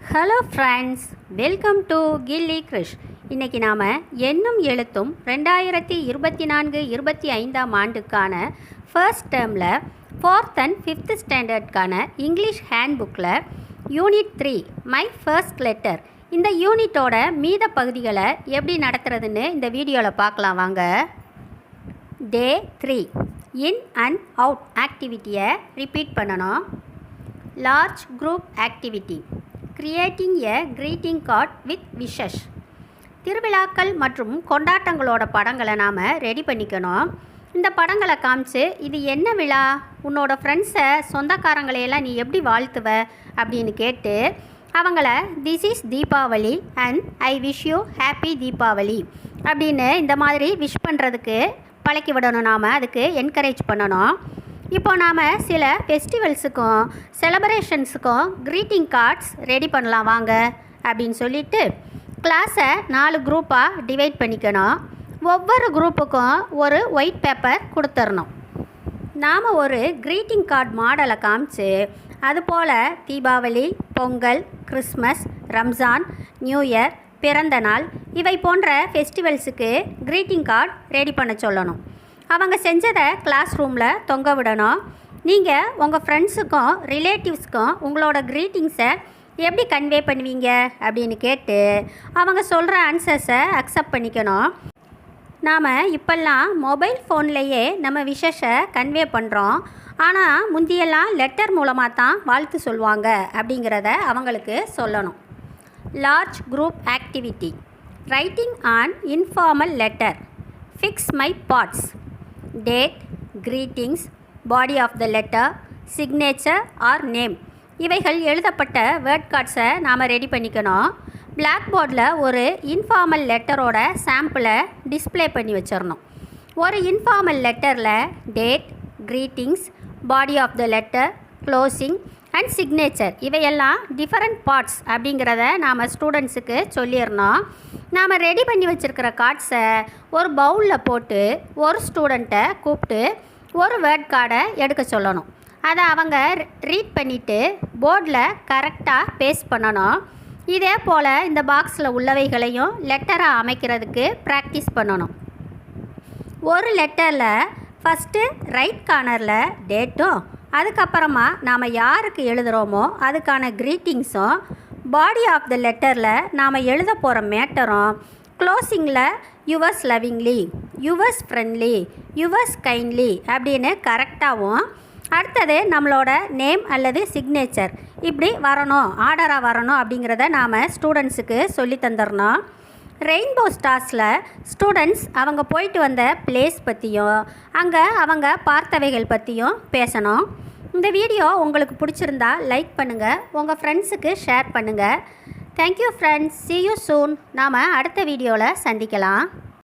Hello friends welcome to Gilli Krish இன்றைக்கி நாம் எண்ணும் எழுத்தும் ரெண்டாயிரத்தி இருபத்தி நான்கு இருபத்தி ஐந்தாம் ஆண்டுக்கான ஃபர்ஸ்ட் டேர்மில் ஃபோர்த் அண்ட் ஃபிஃப்த் ஸ்டாண்டர்ட்கான இங்கிலீஷ் ஹேண்ட் புக்கில் unit three my first letter இந்த யூனிட்டோட மீத பகுதிகளை எப்படி நடத்துறதுன்னு இந்த வீடியோவில் பார்க்கலாம் வாங்க. Day three in and out ஆக்டிவிட்டியை repeat பண்ணணும். Large group activity creating a greeting card with wishes திருவிழாக்கள் மற்றும் கொண்டாட்டங்களோட படங்களை நாம் ரெடி பண்ணிக்கணும். இந்த படங்களை காமிச்சு இது என்ன விழா? உன்னோட ஃப்ரெண்ட்ஸை சொந்தக்காரங்களையெல்லாம் நீ எப்படி வாழ்த்துவ? அப்படின்னு கேட்டு அவங்கள this is Deepavali and I wish you happy Deepavali அப்படின்னு இந்த மாதிரி விஷ் பண்ணுறதுக்கு பழக்கி விடணும் நாம். அதுக்கு என்கரேஜ் பண்ணணும். இப்போ நாம் சில ஃபெஸ்டிவல்ஸுக்கும் செலப்ரேஷன்ஸுக்கும் க்ரீட்டிங் கார்ட்ஸ் ரெடி பண்ணலாம் வாங்க அப்படின்னு சொல்லிட்டு கிளாஸை நாலு குரூப்பாக டிவைட் பண்ணிக்கணும். ஒவ்வொரு குரூப்புக்கும் ஒரு ஒயிட் பேப்பர் கொடுத்துடணும் நாம் ஒரு க்ரீட்டிங் கார்டு மாடலை காமிச்சு அதுபோல் Deepavali Pongal Christmas Ramzan new year பிறந்த நாள் இவை போன்ற ஃபெஸ்டிவல்ஸுக்கு க்ரீட்டிங் கார்டு ரெடி பண்ண சொல்லணும். அவங்க செஞ்சதை கிளாஸ் ரூமில் தொங்க விடணும். நீங்கள் உங்கள் ஃப்ரெண்ட்ஸுக்கும் ரிலேட்டிவ்ஸ்க்கும் உங்களோட க்ரீட்டிங்ஸை எப்படி கன்வே பண்ணுவீங்க? அப்படின்னு கேட்டு அவங்க சொல்கிற ஆன்சர்ஸை அக்செப்ட் பண்ணிக்கணும். நாம் இப்போல்லாம் மொபைல் ஃபோன்லேயே நம்ம விஷஸை கன்வே பண்ணுறோம் ஆனால் முந்தியெல்லாம் லெட்டர் மூலமாக தான் வாழ்த்து சொல்லுவாங்க அப்படிங்கிறத அவங்களுக்கு சொல்லணும். Large group activity writing on informal letter fix my parts date greetings body of the letter signature or name இவைகள் எழுதப்பட்ட வேர்ட் கார்ட்ஸை நாம் ரெடி பண்ணிக்கணும். பிளாக் போர்டில் ஒரு இன்ஃபார்மல் லெட்டரோட சாம்பிளை டிஸ்ப்ளே பண்ணி வச்சிடணும் ஒரு இன்ஃபார்மல் லெட்டரில் date greetings body of the letter closing and signature இவையெல்லாம் டிஃபரண்ட் பார்ட்ஸ் அப்படிங்கிறத நாம் ஸ்டூடெண்ட்ஸுக்கு சொல்லிடணும். நாம் ரெடி பண்ணி வச்சுருக்கிற கார்ட்ஸை ஒரு பவுலில் போட்டு ஒரு ஸ்டூடெண்ட்டை கூப்பிட்டு ஒரு வேர்ட் கார்டை எடுக்க சொல்லணும். அதை அவங்க ரீட் பண்ணிவிட்டு போர்டில் கரெக்டாக பேஸ்ட் பண்ணணும். இதே போல் இந்த பாக்ஸில் உள்ளவைகளையும் லெட்டராக அமைக்கிறதுக்கு ப்ராக்டிஸ் பண்ணணும். ஒரு லெட்டரில் ஃபஸ்ட்டு ரைட் கார்னரில் டேட்டும் அதுக்கப்புறமா நாம் யாருக்கு எழுதுகிறோமோ அதுக்கான க்ரீட்டிங்ஸும் பாடி ஆஃப் த லெட்டரில் நாம் எழுத போகிற மேட்டரும் க்ளோசிங்கில் yours lovingly yours friendly yours kindly அப்படின்னு கரெக்டாகவும் அடுத்தது நம்மளோட நேம் அல்லது சிக்னேச்சர் இப்படி வரணும் ஆர்டராக வரணும் அப்படிங்கிறத நாம் ஸ்டூடெண்ட்ஸுக்கு சொல்லி தந்துடணும் ரெயின்போ ஸ்டார்ஸில் ஸ்டூடெண்ட்ஸ் அவங்க போயிட்டு வந்த பிளேஸ் பற்றியும் அங்கே அவங்க பார்த்தவைகள் பற்றியும் பேசணும். இந்த வீடியோ உங்களுக்கு பிடிச்சிருந்தா லைக் பண்ணுங்கள் உங்கள் ஃப்ரெண்ட்ஸுக்கு ஷேர் பண்ணுங்கள் thank you friends see you soon நாம் அடுத்த வீடியோவில் சந்திக்கலாம்.